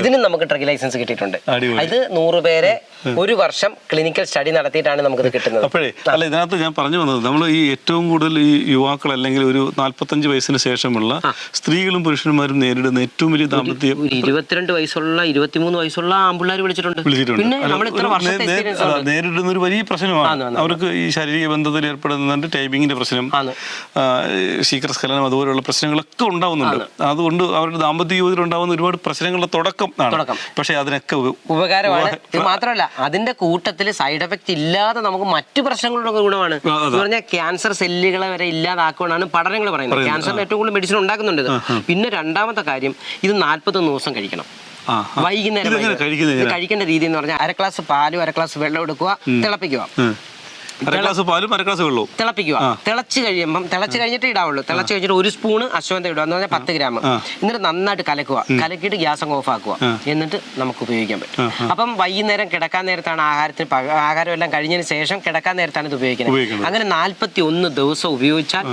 ഇതിനും നമുക്ക് ട്രക്ക് ലൈസൻസ് കിട്ടിയിട്ടുണ്ട്. അത് ഇത് നൂറ് പേരെ ഒരു വർഷം ക്ലിനിക്കൽ സ്റ്റഡി നടത്തിയിട്ടാണ് നമുക്കിത് കിട്ടുന്നത്. അപ്പോഴേ അല്ല ഇതിനകത്ത് ഞാൻ പറഞ്ഞു വന്നത് നമ്മൾ ഈ ഏറ്റവും കൂടുതൽ ഈ യുവാക്കൾ അല്ലെങ്കിൽ ഒരു നാല്പത്തഞ്ച് വയസ്സിന് ശേഷമുള്ള സ്ത്രീകളും പുരുഷന്മാരും നേരിടുന്ന ഏറ്റവും വലിയ ദാമ്പത്യം ഇരുപത്തിരണ്ട് വയസ്സുള്ള ഇരുപത്തിമൂന്ന് വയസ്സുള്ള ആമ്പിള്ളേർ വിളിച്ചിട്ടുണ്ട്. പിന്നെ നമ്മൾ ഇത്ര വർഷത്തെ നേരിടുന്ന ഒരു വലിയ പ്രശ്നമാണ്. അവർക്ക് ഈ ശാരീരിക ബന്ധത്തിൽ ഏർപ്പെടുന്നുണ്ട് ടൈമിങ്ങിന്റെ പ്രശ്നം ശീകരസ്ഖലനം അതുപോലെയുള്ള പ്രശ്നങ്ങളൊക്കെ ഉണ്ടാവുന്നുണ്ട്. അതുകൊണ്ട് അവരുടെ ദാമ്പത്യ ജീവിതത്തിൽ ഉണ്ടാവുന്ന ഒരുപാട് പ്രശ്നങ്ങളുടെ തുടക്കം ആണ്. പക്ഷെ അതിനൊക്കെ ഉപ- ഉപകാരമാണ്. മാത്രമല്ല അതിന്റെ കൂട്ടത്തിൽ സൈഡ് എഫക്റ്റ് ഇല്ലാതെ നമുക്ക് മറ്റു പ്രശ്നങ്ങളുടെ ഗുണമാണ്. എന്ന് പറഞ്ഞാൽ ക്യാൻസർ സെല്ലുകളെ വരെ ഇല്ലാതാക്കുവാനാണ് പഠനങ്ങൾ പറയുന്നത്. ക്യാൻസറിന് ഏറ്റവും കൂടുതൽ മെഡിസിൻ ഉണ്ടാക്കുന്നുണ്ട് പിന്നെ രണ്ടാമത്തെ കാര്യം ഇത് നാൽപ്പത്തൊന്ന് ദിവസം കഴിക്കണം. വൈകുന്നേരം കഴിക്കേണ്ട രീതി എന്ന് പറഞ്ഞാൽ അര ഗ്ലാസ് പാലും അര ഗ്ലാസ് വെള്ളം എടുക്കുക തിളപ്പിക്കുക. ഗ്ലാസ് പാലും അര ഗ്ലാസ് വെള്ളവും. തിളപ്പിക്കുക. തിളച്ച് കഴിയുമ്പം തിളച്ച് കഴിഞ്ഞിട്ട് ഇടാവുള്ളൂ. തിളച്ച് കഴിഞ്ഞിട്ട് ഒരു സ്പൂണ് അശ്വന്ത ഇടുക എന്ന് പറഞ്ഞാൽ പത്ത് ഗ്രാം. എന്നിട്ട് നന്നായിട്ട് കലക്കുക. കലക്കിയിട്ട് ഗ്യാസ് അങ്ങ് ഓഫ് ആക്കുക എന്നിട്ട് നമുക്ക് ഉപയോഗിക്കാൻ പറ്റും. അപ്പം വൈകുന്നേരം കിടക്കാൻ നേരത്താണ് ആഹാരത്തിന് ആഹാരം എല്ലാം കഴിഞ്ഞതിന് ശേഷം കിടക്കാൻ നേരത്താണ് ഇത് ഉപയോഗിക്കുന്നത്. അങ്ങനെ നാല്പത്തി ഒന്ന് ദിവസം ഉപയോഗിച്ചാൽ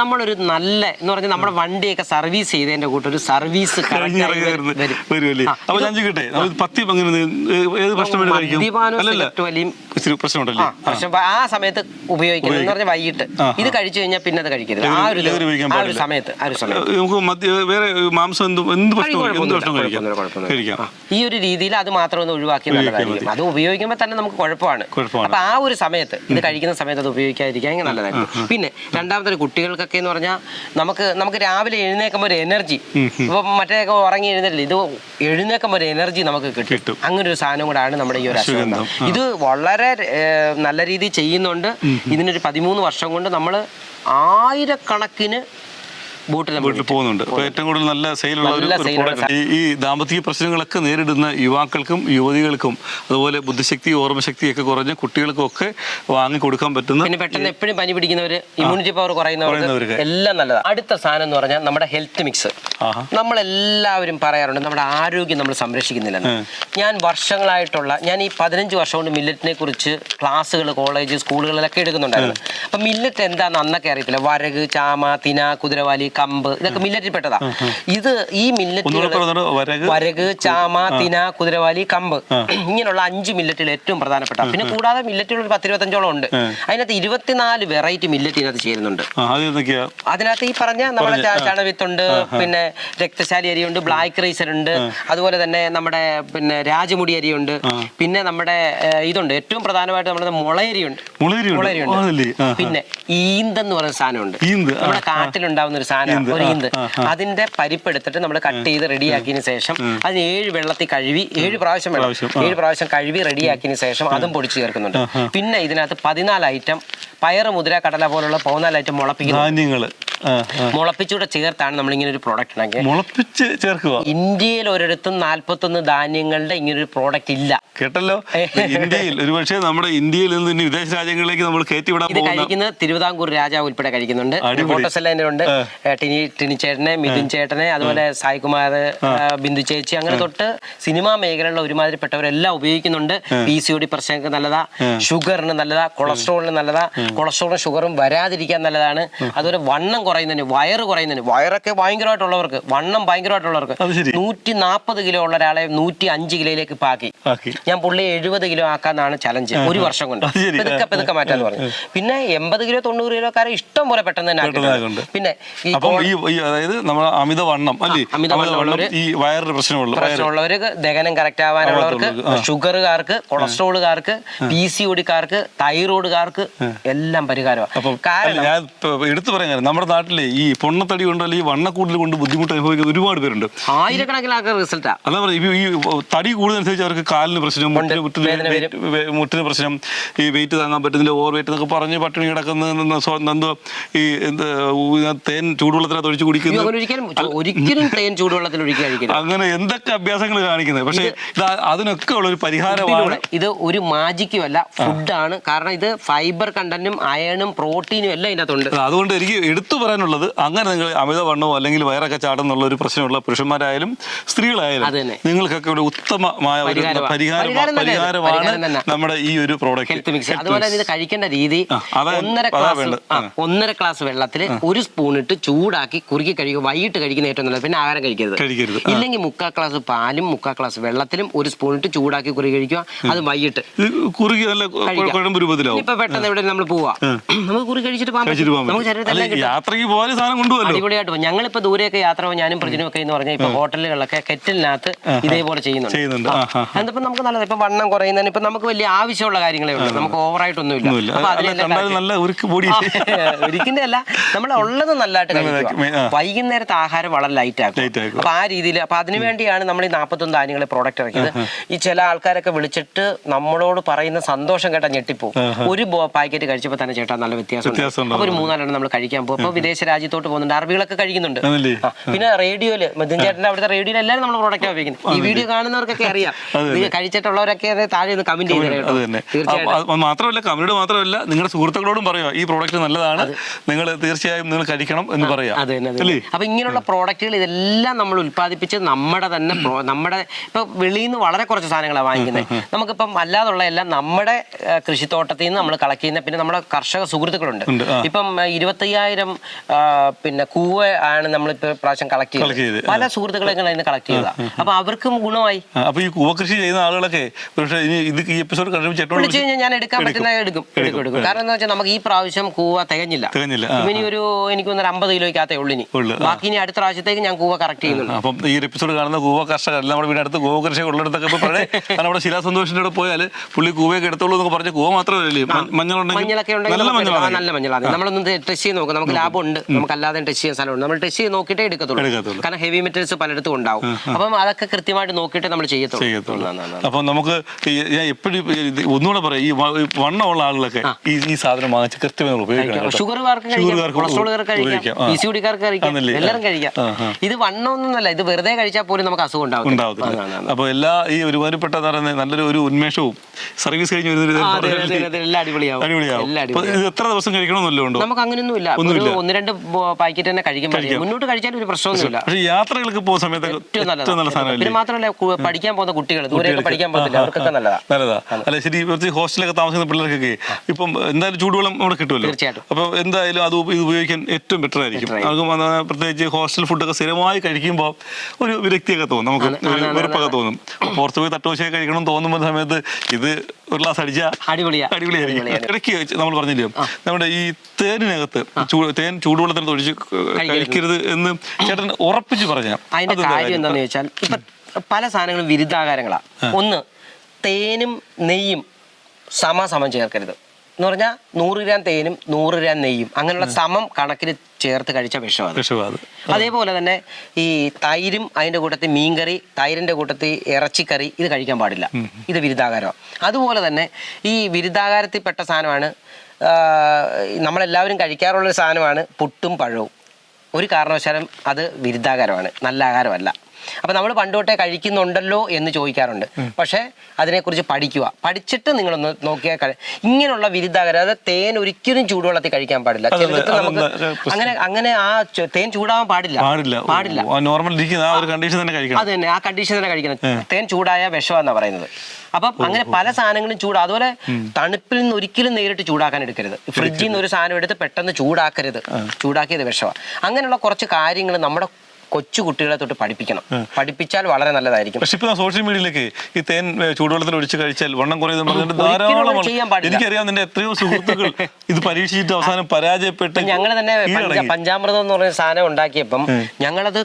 നമ്മളൊരു നല്ല എന്ന് പറഞ്ഞാൽ നമ്മുടെ വണ്ടിയൊക്കെ സർവീസ് ചെയ്തതിന്റെ ഒരു സർവീസ് കഴിഞ്ഞിറങ്ങി ഇച്ചിരി പ്രശ്നമുണ്ടല്ലേ? പക്ഷെ ആ സമയത്ത് ഉപയോഗിക്കുന്നത് എന്ന് പറഞ്ഞാൽ വൈകിട്ട്. ഇത് കഴിച്ചു കഴിഞ്ഞാൽ പിന്നെ അത് കഴിക്കരുത്. ആ ഒരു ആ. സമയത്ത് ആ ഒരു സമയത്ത്. ഏഹ് നമുക്ക് മദ്യ വേറെ മാംസം എന്ത് എന്ത് ഭക്ഷണം കഴിക്കാം. ഈ ഒരു രീതിയിൽ അത് മാത്രം ഒന്ന് ഒഴിവാക്കി നല്ലതായിരിക്കും. അത് ഉപയോഗിക്കുമ്പോൾ തന്നെ നമുക്ക് കുഴപ്പമാണ്. അപ്പൊ ആ ഒരു സമയത്ത് ഇത് കഴിക്കുന്ന സമയത്ത് അത് ഉപയോഗിക്കാതിരിക്കാൻ നല്ലതായിരിക്കും. പിന്നെ രണ്ടാമത്തെ കുട്ടികൾക്കൊക്കെ എന്ന് പറഞ്ഞാൽ നമുക്ക് നമുക്ക് രാവിലെ എഴുന്നേക്കുമ്പോൾ ഒരു എനർജി. ഇപ്പൊ മറ്റേതൊക്കെ ഉറങ്ങി എഴുന്നേറ്റില്ല ഇത് എഴുന്നേക്കുമ്പോൾ ഒരു എനർജി നമുക്ക് കിട്ടും. അങ്ങനെ ഒരു സാധനം കൂടാണ് നമ്മുടെ ഈ ഒരു അശ്വഗന്ധം, ഇത് വളരെ നല്ല രീതിയിൽ ചെയ്യുന്നുണ്ട്. ഇതിനൊരു പതിമൂന്ന് വർഷം കൊണ്ട് നമ്മൾ ആയിരക്കണക്കിന് ബോട്ടിൽ വീട്ടിൽ പോകുന്നുണ്ട്. അപ്പോൾ ഏറ്റവും കൂടുതൽ നല്ല സെയിലുള്ള ഒരു product. ഈ ദാമ്പത്യ പ്രശ്നങ്ങളൊക്കെ നേരിടുന്ന യുവാക്കൾക്കും യുവതികൾക്കും അതുപോലെ ബുദ്ധിശക്തി ഓർമ്മശക്തിയൊക്കെ കുറഞ്ഞ കുട്ടികൾക്കും ഒക്കെ വാങ്ങി കൊടുക്കാൻ പറ്റുന്ന പിന്നെ പെട്ടെന്ന് എപ്പോഴും പനി പിടിക്കുന്നവർ ഇമ്മ്യൂണിറ്റി പവർ കുറയുന്നവർക്ക് കുറയുന്നവർക്ക്. എല്ലാം നല്ലതാണ് അടുത്ത സാധനം എന്ന് പറഞ്ഞാൽ നമ്മുടെ ഹെൽത്ത് മിക്സ് നമ്മളെല്ലാവരും പറയാറുണ്ട് നമ്മുടെ ആരോഗ്യം നമ്മൾ സംരക്ഷിക്കുന്നില്ലെന്ന്. ഞാൻ വർഷങ്ങളായിട്ടുള്ള ഞാൻ ഈ പതിനഞ്ച് വർഷം കൊണ്ട് മില്ലറ്റിനെ കുറിച്ച് ക്ലാസ്സുകൾ കോളേജ് സ്കൂളുകളിലൊക്കെ എടുക്കുന്നുണ്ടായിരുന്നു. അപ്പം മില്ലറ്റ് എന്താണെന്ന് അന്നൊക്കെ അറിയത്തില്ല. വരക് ചാമ തിന കുതിരവാലി കമ്പ് ഇതൊക്കെ മില്ലറ്റിൽ പെട്ടതാ ഇത് ഈ മില്ലറ്റ് വരക് ചാമ തിന കുതിരവാലി കമ്പ് ഇങ്ങനെയുള്ള അഞ്ച് മില്ലറ്റിൽ ഏറ്റവും പ്രധാനപ്പെട്ട. പിന്നെ കൂടാതെ മില്ലറ്റുകൾ ഒരു പത്തിരുപത്തഞ്ചോളം ഉണ്ട്. അതിനകത്ത് ഇരുപത്തിനാല് വെറൈറ്റി മില്ലറ്റ് ഇതിനകത്ത് ചേരുന്നുണ്ട്. അതിനകത്ത് ഈ പറഞ്ഞ നമ്മുടെ ചാണവിത്തുണ്ട് പിന്നെ രക്തശാലി അരിയുണ്ട് ബ്ലാക്ക് റൈസർ ഉണ്ട് അതുപോലെ തന്നെ നമ്മുടെ പിന്നെ രാജമുടി അരിയുണ്ട് പിന്നെ നമ്മുടെ ഇതുണ്ട്. ഏറ്റവും പ്രധാനമായിട്ട് നമ്മുടെ മുളയരിയുണ്ട്. മുളയരിയുണ്ട്. പിന്നെ ഈന്തെന്ന് പറയുന്ന സാധനമുണ്ട്. നമ്മുടെ കാട്ടിലുണ്ടാവുന്ന ഒരു സാധനം ഈന്ത്, ഒരു ഈന്ത്. അതിന്റെ പരിപ്പെടുത്തിട്ട് നമ്മൾ കട്ട് ചെയ്ത് റെഡിയാക്കിയതിന് ശേഷം അതിന് ഏഴ് വെള്ളത്തിൽ കഴുകി ഏഴ് പ്രാവശ്യം വേണം. ഏഴ് പ്രാവശ്യം കഴുകി റെഡിയാക്കിയതിന് ശേഷം അതും പൊടിച്ചു ചേർക്കുന്നുണ്ട്. പിന്നെ ഇതിനകത്ത് പതിനാല് ഐറ്റം പയർ മുതിര കടല പോലുള്ള പതിനാല് ഐറ്റം മുളപ്പിക്കുന്നു. മുളപ്പിച്ചൂടെ ചേർത്താണ് നമ്മൾ ഇങ്ങനെ ഒരു പ്രോഡക്റ്റ് ഉണ്ടാക്കിയത് മുളപ്പിച്ച് ചേർക്കുക ഇന്ത്യയിൽ ഒരിടത്തും നാൽപ്പത്തൊന്ന് ധാന്യങ്ങളുടെ ഇങ്ങനെ ഒരു പ്രോഡക്റ്റ് ഇല്ല. കേട്ടല്ലോ? ഇന്ത്യയിൽ ഒരുപക്ഷെ നമ്മുടെ ഇന്ത്യയിൽ നിന്ന് ഇനി വിദേശ രാജ്യങ്ങളിലേക്ക് നമ്മൾ കയറ്റി വിടാൻ കഴിക്കുന്നത് തിരുവിതാംകൂർ രാജാവ് ഉൾപ്പെടെ കഴിക്കുന്നുണ്ട്. അടിപൊളി. ഫോട്ടോസ് എല്ലാം ഉണ്ട്. ടിനി ടിനി ചേട്ടനെ മിഥുൻ ചേട്ടനെ അതുപോലെ സായികുമാർ ബിന്ദു ചേച്ചി അങ്ങനെ തൊട്ട് സിനിമാ മേഖലയിലുള്ള ഒരുമാതിരിപ്പെട്ടവരെല്ലാം ഉപയോഗിക്കുന്നുണ്ട്. പി സി ഒ ഡി പ്രശ്നങ്ങൾക്ക് നല്ലതാ ഷുഗറിന് നല്ലതാ കൊളസ്ട്രോളിന് നല്ലതാ കൊളസ്ട്രോളും ഷുഗറും വരാതിരിക്കാൻ നല്ലതാണ്. അതുപോലെ വണ്ണം കുറയുന്നതിന് വയറ് കുറയുന്നതിന് വയറൊക്കെ ഭയങ്കരമായിട്ടുള്ളവർക്ക് വണ്ണം ഭയങ്കരമായിട്ടുള്ളവർക്ക്. നൂറ്റി നാൽപ്പത് കിലോ ഉള്ള ഒരാളെ നൂറ്റി അഞ്ച് കിലോയിലേക്ക് ആക്കി ഞാൻ പുള്ളി എഴുപത് കിലോ ആക്കാന്നാണ് ചലഞ്ച് ഒരു വർഷം കൊണ്ട്. പെതുക്കെ പെതുക്കെ മാറ്റാന്ന് പറഞ്ഞു. പിന്നെ എൺപത് കിലോ തൊണ്ണൂറ് കിലോക്കാരെ ഇഷ്ടം പോലെ പെട്ടെന്ന് തന്നെ. പിന്നെ ഈ അപ്പം ഈ അതായത് അമിത അമിതവണ്ണം അല്ലേ? അമിതവണ്ണം ഈ വയറിന് പ്രശ്നമുള്ള പ്രശ്നമുള്ളവർക്ക് ദഹനം കറക്റ്റ് ആവാനുള്ളവർക്ക്. ഷുഗറുകാർക്ക് കൊളസ്ട്രോളുകാർക്ക് പി സി ഒടിക്കാർക്ക് തൈറോയിഡുകാർക്ക് എല്ലാം പരിഹാരമാണ് കാരണം ഞാൻ എടുത്തു പറയാൻ കാര്യം നമ്മുടെ നാട്ടിലെ ഈ പൊണ്ണത്തടി കൊണ്ട് അല്ലെങ്കിൽ വണ്ണക്കൂടൽ കൊണ്ട് ബുദ്ധിമുട്ട് അനുഭവിക്കുന്ന ഒരുപാട് പേരുണ്ട്. ആയിരക്കണക്കിന് ആൾക്കാർ റിസൾട്ടാ അതാ പറയുക ഈ തടി കൂടുന്നതനുസരിച്ച് അവർക്ക് കാലിന് പ്രശ്നം മുട്ടിന് പ്രശ്നം ഈ വെയിറ്റ് താങ്ങാൻ പറ്റുന്നില്ല ഓവർ വെയിറ്റ് എന്നൊക്കെ പറഞ്ഞ് പട്ടിണി കിടക്കുന്ന എന്തോ ഈ തേൻ ചൂട് ചൂടുവെള്ളത്തിനകത്ത് ഒഴിച്ച് കുടിക്കുന്നു. ഒരിക്കലും ഒരിക്കലും തേൻ ചൂടുവെള്ളത്തിൽ ഒഴിക്കുക അങ്ങനെ എന്തൊക്കെ അഭ്യാസങ്ങൾ കാണിക്കുന്നത്? പക്ഷേ ഇത് അതിനൊക്കെ ഉള്ള ഒരു പരിഹാരമാണ് ഇത് ഒരു മാജിക്കും അല്ല ഫുഡാണ്. കാരണം ഇത് ഫൈബർ കണ്ടന്റും അയണും പ്രോട്ടീനും എല്ലാം ഇതിനകത്തുണ്ട്. അതുകൊണ്ട് എനിക്ക് എടുത്തു പറയാനുള്ളത് അങ്ങനെ നിങ്ങൾ അമിതവണ്ണമോ അല്ലെങ്കിൽ വയറൊക്കെ ചാടുന്നുള്ള ഒരു പ്രശ്നമുള്ള പുരുഷന്മാരായാലും സ്ത്രീകളായാലും നിങ്ങൾക്കൊക്കെ ഒരു ഉത്തമമായ ഒരു പരിഹാരം. പരിഹാരമാണ് നമ്മുടെ ഈ ഒരു പ്രോഡക്റ്റ് ഹെൽത്ത് മിക്സ് അതുപോലെ ഇത് കഴിക്കേണ്ട രീതി ഒന്നര ഗ്ലാസ്. ഒന്നര ഗ്ലാസ് വെള്ളത്തിൽ ഒരു സ്പൂൺ ഇട്ട് ചൂടാക്കി കുറുക്കി കഴിക്കുക വൈകിട്ട് കഴിക്കുന്ന ഏറ്റവും നല്ലത്. പിന്നെ ആഹാരം കഴിക്കരുത്. കഴിക്കരുത്. ഇല്ലെങ്കിൽ മുക്കാൽ ഗ്ലാസ് പാലും മുക്കാൽ ഗ്ലാസ് വെള്ളത്തിലും ഒരു സ്പൂൺ ഇട്ട് ചൂടാക്കി കുറുകി കഴിക്കുക. അത് വൈകിട്ട് കുറുകി നല്ല കഴിക്കാം. കുഴമ്പ് രൂപത്തിലാവും. ഇപ്പൊ പെട്ടെന്ന് എവിടെ നമ്മൾ പോവാ. നമുക്ക് കുറി കഴിച്ചിട്ട് പോകാൻ നമുക്ക് ശരീരത്തിൽ യാത്രയ്ക്ക് പോകാൻ സാധനം കൊണ്ടുപോകും അടിപൊളിയായിട്ട് പോകും ഞങ്ങളിപ്പോ ദൂരെയൊക്കെ യാത്ര പോകും ഞാനും പ്രജനും ഒക്കെ എന്ന് പറഞ്ഞാൽ ഇപ്പൊ ഹോട്ടലുകളിലൊക്കെ കെറ്റിലിനകത്ത് ഇതേപോലെ ചെയ്യുന്നുണ്ട്. അതിപ്പോ നമുക്ക് നല്ലത്. ഇപ്പൊ വണ്ണം കുറയുന്നതിന് ഇപ്പൊ നമുക്ക് വലിയ ആവശ്യമുള്ള കാര്യങ്ങളേ ഉള്ളൂ. നമുക്ക് ഓവറായിട്ടൊന്നുമില്ല. ഇല്ല അപ്പൊ പൊടി. ഒരിക്കലും അല്ല. നമ്മൾ ഉള്ളത് നല്ലതായിട്ട് കഴിക്കുക വൈകുന്നേരത്തെ ആഹാരം വളരെ ലൈറ്റ് ആക്കും അപ്പൊ ആ രീതിയിൽ അപ്പൊ അതിനു വേണ്ടിയാണ് നമ്മൾ ഈ നാൽപ്പത്തൊന്ന് ധാന്യങ്ങളെ പ്രോഡക്റ്റ് ഇറക്കിയത്. ഈ ചില ആൾക്കാരൊക്കെ വിളിച്ചിട്ട് നമ്മളോട് പറയുന്ന സന്തോഷം കേട്ടാ ഞെട്ടിപ്പോവും. ഒരു പാക്കറ്റ് കഴിച്ചപ്പോൾ തന്നെ ചേട്ടാ നല്ല വ്യത്യാസം. അപ്പൊ ഒരു മൂന്നാലെണ്ണം നമ്മൾ കഴിക്കാൻ പോകും. അപ്പൊ വിദേശ രാജ്യത്തോട്ട് പോകുന്നുണ്ട്. അറബികളൊക്കെ കഴിക്കുന്നുണ്ട്. പിന്നെ റേഡിയോയിൽ മദ്യം ചേട്ടന്റെ അവിടുത്തെ റേഡിയോയിൽ എല്ലാവരും നമ്മൾ പ്രോഡക്റ്റ് ഉപയോഗിക്കുന്നത്. ഈ വീഡിയോ കാണുന്നവർക്കൊക്കെ അറിയാം. കഴിച്ചിട്ടുള്ളവരൊക്കെ താഴെ ഒന്ന് കമന്റ് മാത്രമല്ല കമന്റ് മാത്രമല്ല നിങ്ങളുടെ സുഹൃത്തുക്കളോടും പറയുക ഈ പ്രോഡക്റ്റ് നല്ലതാണ്. നിങ്ങൾ തീർച്ചയായും നിങ്ങൾ കഴിക്കണം എന്ന് പറയാം. അത് തന്നെ. അപ്പൊ ഇങ്ങനെയുള്ള പ്രോഡക്റ്റുകൾ ഇതെല്ലാം നമ്മൾ ഉത്പാദിപ്പിച്ച് നമ്മുടെ തന്നെ നമ്മുടെ ഇപ്പൊ വെളിയിൽ നിന്ന് വളരെ കുറച്ച് സാധനങ്ങളാണ് വാങ്ങിക്കുന്നത്. നമുക്കിപ്പം അല്ലാതുള്ള എല്ലാം നമ്മുടെ കൃഷിത്തോട്ടത്തിൽ നിന്ന് നമ്മൾ കളക്ട് ചെയ്യുന്ന പിന്നെ നമ്മുടെ കർഷക സുഹൃത്തുക്കളുണ്ട്. ഇപ്പം ഇരുപത്തയ്യായിരം പിന്നെ കൂവ ആണ് നമ്മളിപ്പോ പ്രാവശ്യം കളക്ട് ചെയ്ത്, ചെയ്തത് പല സുഹൃത്തുക്കളെ അതിന് കളക്ട് ചെയ്തതാ. അപ്പൊ അവർക്കും ഗുണമായി. അപ്പൊ ഈ കൂവ കൃഷി ചെയ്യുന്ന ആളുകളൊക്കെ പക്ഷേ ഇനി ഇത് ഈ എപ്പിസോഡ് വിളിച്ചു കഴിഞ്ഞാൽ ഞാൻ എടുക്കാൻ പറ്റുന്ന എടുക്കും. എടുക്കും എടുക്കും കാരണം എന്താ വെച്ചാൽ നമുക്ക് ഈ പ്രാവശ്യം കൂവ തികഞ്ഞില്ല. ഇനി ഒരു എനിക്ക് തോന്നുന്നു ഒരു അമ്പത് കിലോയ്ക്കകത്തേ ഉള്ളിനി ബാക്കി ഇനി അടുത്ത പ്രാവശ്യത്തേക്ക് ഞാൻ കൂവ കറക്റ്റ് ചെയ്യുന്നുണ്ട് അപ്പം ഈ എപ്പിസോഡ് കാണുന്ന കൂവ കർഷകർ നമ്മുടെ വീടിനടുത്ത് കൂവ കൃഷി ഉള്ളിടത്തൊക്കെ ഇപ്പൊ പഴയ നമ്മുടെ ശിലാസന്തോഷിന്റെ അവിടെ പോയാൽ പുള്ളി കൂവയൊക്കെ എടുത്തോളൂ എന്ന് പറഞ്ഞ കൂവ മാത്രമല്ലേ മഞ്ഞളുണ്ട് മഞ്ഞളൊക്കെ ഉണ്ടെങ്കിൽ നല്ല മഞ്ഞളാണ്. നമ്മളൊന്നും ടെസ്റ്റ് ചെയ്ത് നോക്കാം. നമുക്ക് ലാഭം ഉണ്ട് നമുക്ക് അല്ലാതെ ടെസ്റ്റ് ചെയ്യാൻ സ്ഥലമുണ്ട്. നമ്മൾ ടെസ്റ്റ് ചെയ്ത് നോക്കിയിട്ടേ എടുക്കത്തുള്ളൂ. കാരണം ഹെവി മെറ്റൽസ് പലയിടത്തും ഉണ്ടാവും. അപ്പം അതൊക്കെ കൃത്യമായിട്ട് നോക്കിയിട്ട് നമ്മൾ ചെയ്യത്തുള്ളൂ. അപ്പൊ നമുക്ക് ഞാൻ എപ്പോഴും ഒന്നുകൂടെ പറയാം. ഈ വണ്ണമുള്ള ആളുകളൊക്കെ ഈ ഈ സാധനം വാങ്ങിച്ച് കൃത്യമായി ഉപയോഗിക്കണം ഷുഗറുകാർക്ക് കൊളസ്ട്രോളുകാർക്ക് കഴിക്കാം. ഉപയോഗിക്കാം. ആ. പി സി ഡിക്കാർക്ക് കഴിക്കാം. എല്ലാവരും കഴിക്കാം. ഇത് വണ്ണമൊന്നുമല്ല ഇത് വെറുതെ കഴിച്ചാൽ പോലും നമുക്ക് അസുഖം ഉണ്ടാവും അപ്പൊ എല്ലാ ഈ ഒരുമാതിരിപ്പെട്ട പറയുന്നത് നല്ലൊരു ഒരു ഉന്മേഷവും സർവീസ് കഴിഞ്ഞ് എത്ര ദിവസം കഴിക്കണമെന്നല്ലോ നമുക്ക് അങ്ങനെയൊന്നും ഇല്ല. ഒന്ന് രണ്ട് പാക്കറ്റ് തന്നെ കഴിക്കാൻ മുന്നോട്ട് കഴിച്ചാൽ ഒരു പ്രശ്നമൊന്നുമില്ല. യാത്രകൾക്ക് പോകുന്ന സമയത്ത് ഏറ്റവും നല്ല സാധനം പിന്നെ മാത്രമല്ല പഠിക്കാൻ പോകുന്ന കുട്ടികൾ ദൂരെയൊക്കെ പഠിക്കാൻ പോകുന്നില്ല അവർക്കൊക്കെ നല്ലതാ. നല്ലതാ. അല്ല ശരി ഹോസ്റ്റലൊക്കെ താമസിക്കുന്ന പിള്ളേർക്കൊക്കെ ഇപ്പം എന്തായാലും ചൂടുവെള്ളം അവിടെ കിട്ടുമല്ലോ? തീർച്ചയായിട്ടും. അപ്പൊ എന്തായാലും അത് ഇത് ഉപയോഗിക്കാൻ ഏറ്റവും ബെറ്റർ ആയിരിക്കും. അവർക്ക് നമുക്ക് പ്രത്യേകിച്ച് ഹോസ്റ്റൽ ഫുഡൊക്കെ സ്ഥിരമായി കഴിക്കുമ്പോൾ ഒരു വിരക്തിയൊക്കെ തോന്നും. നമുക്ക് വെറുപ്പൊക്കെ തോന്നും. പുറത്ത് പോയി തട്ടുവശയൊക്കെ കഴിക്കണം തോന്നുമ്പോൾ സമയത്ത് ഇത് ഒരു ഗ്ലാസ് അടിച്ചാൽ അടിപൊളിയാ. അടിപൊളിയായിരിക്കും. ഇടയ്ക്ക് നമ്മൾ പറഞ്ഞില്ലേ? നമ്മുടെ ഈ തേനിനകത്ത് തേൻ ചൂടുവെള്ളത്തിന് ഒഴിച്ച് കഴിക്കരുത്. എന്ന് ചേട്ടൻ ഉറപ്പിച്ച് പറഞ്ഞ അതിന്റെ കാര്യം എന്താന്ന് ചോദിച്ചാൽ ഇപ്പൊ പല സാധനങ്ങളും വിരുദ്ധാകാരങ്ങളാണ് ഒന്ന് തേനും നെയ്യും സമാസമം ചേർക്കരുത്. എന്ന് പറഞ്ഞാൽ നൂറ് ഗ്രാം തേനും നൂറ് ഗ്രാം നെയ്യും. അങ്ങനെയുള്ള സമം കണക്കിൽ ചേർത്ത് കഴിച്ച വിഷമാണ്. വിഷമാണ്. അതേപോലെ തന്നെ ഈ തൈരും അതിന്റെ കൂട്ടത്തിൽ മീൻകറി തൈരിന്റെ കൂട്ടത്തിൽ ഇറച്ചിക്കറി ഇത് കഴിക്കാൻ പാടില്ല. ഇത് വിരുദ്ധാകാരമാണ് അതുപോലെ തന്നെ ഈ വിരുദ്ധാകാരത്തിൽ പെട്ട സാധനമാണ് നമ്മളെല്ലാവരും കഴിക്കാറുള്ളൊരു സാധനമാണ് പുട്ടും പഴവും. ഒരു കാരണവശാലും അത് വിരുദ്ധാകാരമാണ് നല്ല ആഹാരമല്ല. അപ്പം നമ്മൾ പണ്ടോട്ടെ കഴിക്കുന്നുണ്ടല്ലോ എന്ന് ചോദിക്കാറുണ്ട്. പക്ഷേ അതിനെക്കുറിച്ച് പഠിക്കുക. പഠിച്ചിട്ട് നിങ്ങളൊന്ന് നോക്കിയാൽ കഴി- ഇങ്ങനെയുള്ള വിരുദ്ധാകാരം അതായത് തേൻ ഒരിക്കലും ചൂടുവെള്ളത്തിൽ കഴിക്കാൻ പാടില്ല. ചിലർക്ക് നമുക്ക് അങ്ങനെ അങ്ങനെ ആ ചു- തേൻ ചൂടാവാൻ പാടില്ല. പാടില്ല. പാടില്ല. നോർമൽ ഇരിക്കുന്ന ആ ഒരു കണ്ടീഷൻ തന്നെ കഴിക്കണം. അത് തന്നെ ആ കണ്ടീഷൻ തന്നെ കഴിക്കണം. തേൻ ചൂടായ വിഷമെന്നാ പറയുന്നത്. അപ്പം അങ്ങനെ പല സാധനങ്ങളും ചൂട് അതുപോലെ തണുപ്പിൽ നിന്ന് ഒരിക്കലും നേരിട്ട് ചൂടാക്കാൻ എടുക്കരുത്. ഫ്രിഡ്ജിൽ നിന്ന് ഒരു സാധനം എടുത്ത് പെട്ടെന്ന് ചൂടാക്കരുത്. ചൂടാക്കിയത് വിഷമാണ് അങ്ങനെയുള്ള കുറച്ച് കാര്യങ്ങൾ നമ്മുടെ കൊച്ചു കുട്ടികളെ തൊട്ട് പഠിപ്പിക്കണം. പഠിപ്പിച്ചാൽ വളരെ നല്ലതായിരിക്കും. പക്ഷെ ഇപ്പൊ സോഷ്യൽ മീഡിയയിലേക്ക് ഈ തേൻ ചൂടുവെള്ളത്തിൽ ഒഴിച്ച് കഴിച്ചാൽ വണ്ണം കുറയുന്നത് പറഞ്ഞിട്ട് ധാരാളം. എനിക്കറിയാം നിന്റെ എത്രയോ സുഹൃത്തുക്കൾ ഇത് പരീക്ഷിച്ചിട്ട് അവസാനം പരാജയപ്പെട്ട് ഞങ്ങൾ തന്നെ പഞ്ചാമൃതം എന്ന് പറയുന്ന സാധനം ഉണ്ടാക്കിയപ്പം ഞങ്ങളത്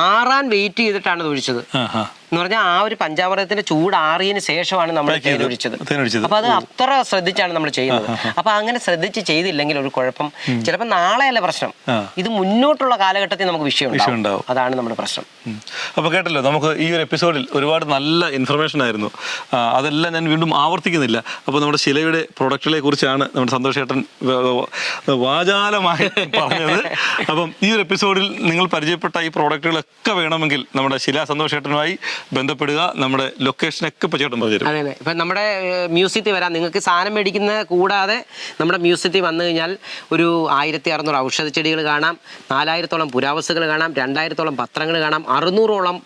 ആറാൻ വെയിറ്റ് ചെയ്തിട്ടാണ് ഒഴിച്ചത്. എന്ന് പറഞ്ഞാൽ ആ ഒരു പഞ്ചാമൃതത്തിന്റെ ചൂടാറിയതിന് ശേഷമാണ് നമ്മൾ ഒഴിച്ചത് അപ്പൊ അത് അത്ര ശ്രദ്ധിച്ചാണ് നമ്മൾ ചെയ്യുന്നത്. അപ്പൊ അങ്ങനെ ശ്രദ്ധിച്ച് ചെയ്തില്ലെങ്കിൽ ഒരു കുഴപ്പം. ചിലപ്പോൾ നാളെയല്ല പ്രശ്നം? ഇത് മുന്നോട്ടുള്ള കാലഘട്ടത്തിൽ നമുക്ക് വിഷയം. അതാണ് നമ്മുടെ പ്രശ്നം. അപ്പൊ കേട്ടല്ലോ നമുക്ക് ഈ ഒരു എപ്പിസോഡിൽ ഒരുപാട് നല്ല ഇൻഫർമേഷൻ ആയിരുന്നു. അതെല്ലാം ഞാൻ വീണ്ടും ആവർത്തിക്കുന്നില്ല. അപ്പോൾ നമ്മുടെ ശിലയുടെ പ്രൊഡക്റ്റുകളെ കുറിച്ചാണ് നമ്മുടെ സന്തോഷ് ചേട്ടൻ വാചാലമായി പറഞ്ഞത്. അപ്പം ഈ ഒരു എപ്പിസോഡിൽ നിങ്ങൾ പരിചയപ്പെട്ട ഈ പ്രോഡക്റ്റുകളൊക്കെ വേണമെങ്കിൽ നമ്മുടെ ശില സന്തോഷ് ചേട്ടനുമായി ബന്ധപ്പെടുക. നമ്മുടെ ലൊക്കേഷനൊക്കെ ഇപ്പോൾ ചേട്ടൻ പറഞ്ഞു തരും. അതെ അതെ. ഇപ്പം നമ്മുടെ മ്യൂസിയത്തിൽ വരാം. നിങ്ങൾക്ക് സാധനം മേടിക്കുന്ന കൂടാതെ നമ്മുടെ മ്യൂസിയത്തിൽ വന്നു കഴിഞ്ഞാൽ ഒരു ആയിരത്തി അറുന്നൂറ് ഔഷധ ചെടികൾ കാണാം. നാലായിരത്തോളം പുരാവസ്തുക്കൾ കാണാം. രണ്ടായിരത്തോളം പത്രങ്ങൾ കാണാം. അറുന്നൂറോളം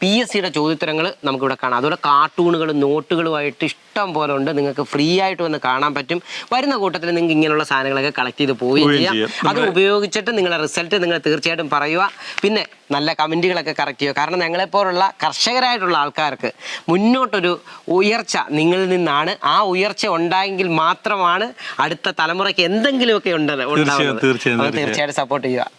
പി എസ് സിയുടെ ചോദ്യോത്തരങ്ങൾ നമുക്കിവിടെ കാണാം. അതുപോലെ കാർട്ടൂണുകളും നോട്ടുകളുമായിട്ട് ഇഷ്ടം പോലെ ഉണ്ട്. നിങ്ങൾക്ക് ഫ്രീ ആയിട്ട് വന്ന് കാണാൻ പറ്റും. വരുന്ന കൂട്ടത്തിൽ നിങ്ങൾക്ക് ഇങ്ങനെയുള്ള സാധനങ്ങളൊക്കെ കളക്ട് ചെയ്ത് പോവുകയും ചെയ്യാം. അത് ഉപയോഗിച്ചിട്ട് നിങ്ങളുടെ റിസൾട്ട് നിങ്ങൾ തീർച്ചയായിട്ടും പറയുക. പിന്നെ നല്ല കമന്റുകളൊക്കെ കറക്റ്റ് ചെയ്യുക. കാരണം ഞങ്ങളെപ്പോലുള്ള കർഷകരായിട്ടുള്ള ആൾക്കാർക്ക് മുന്നോട്ടൊരു ഉയർച്ച നിങ്ങളിൽ നിന്നാണ്. ആ ഉയർച്ച ഉണ്ടായെങ്കിൽ മാത്രമാണ് അടുത്ത തലമുറയ്ക്ക് എന്തെങ്കിലുമൊക്കെ ഉണ്ടല്ലോ. തീർച്ചയായിട്ടും സപ്പോർട്ട് ചെയ്യുക.